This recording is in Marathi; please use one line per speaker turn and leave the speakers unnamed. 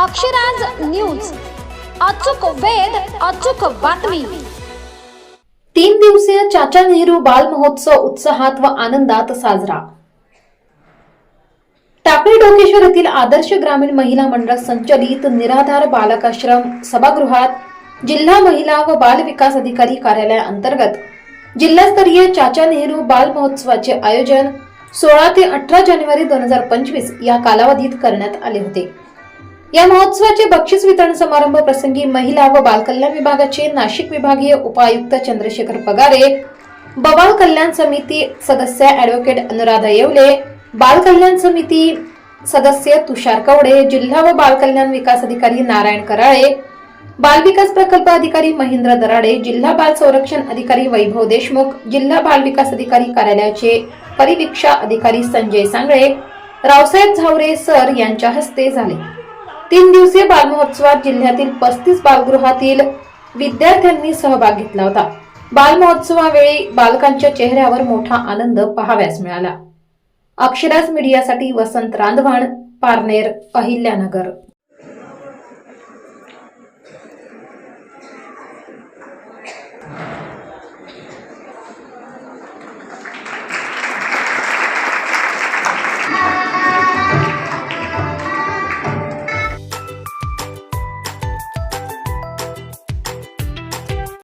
अक्षराज न्यूज. अचूक वेध अचूक बातमी. तीन दिवसीय चाचा नेहरू बाल महोत्सव उत्साहात व आनंदात साजरा. टाकळी डोकेश्वर येथील आदर्श ग्रामीण महिला मंडळ संचलित निराधार बालकाश्रम सभागृहात जिल्हा महिला व बाल विकास अधिकारी कार्यालयाअंतर्गत जिल्हास्तरीय चाचा नेहरू बाल महोत्सवाचे आयोजन सोळा ते अठरा जानेवारी दोन हजार पंचवीस या कालावधीत करण्यात आले होते. या महोत्सवाचे बक्षीस वितरण समारंभ प्रसंगी महिला व बालकल्याण विभागाचे नाशिक विभागीय उपायुक्त चंद्रशेखर पगारे बबाल कल्याण समिती सदस्य ऍडव्होकेट अनुराधा येवले बाल कल्याण समिती सदस्य तुषार कवडे जिल्हा व बाल कल्याण विकास अधिकारी नारायण कराळे बाल विकास प्रकल्प अधिकारी महेंद्र दराडे जिल्हा बाल संरक्षण अधिकारी वैभव देशमुख जिल्हा बाल विकास अधिकारी कार्यालयाचे परिवीक्षा अधिकारी संजय सांगळे रावसाहेब झावरे सर यांच्या हस्ते झाले. तीन दिवसीय बालमहोत्सवात जिल्ह्यातील पस्तीस बालगृहातील विद्यार्थ्यांनी सहभाग घेतला होता. बालमहोत्सवावेळी बालकांच्या चेहऱ्यावर मोठा आनंद पाहाव्यास मिळाला. अक्षराज मीडियासाठी वसंत रांधवण पारनेर अहिल्यानगर.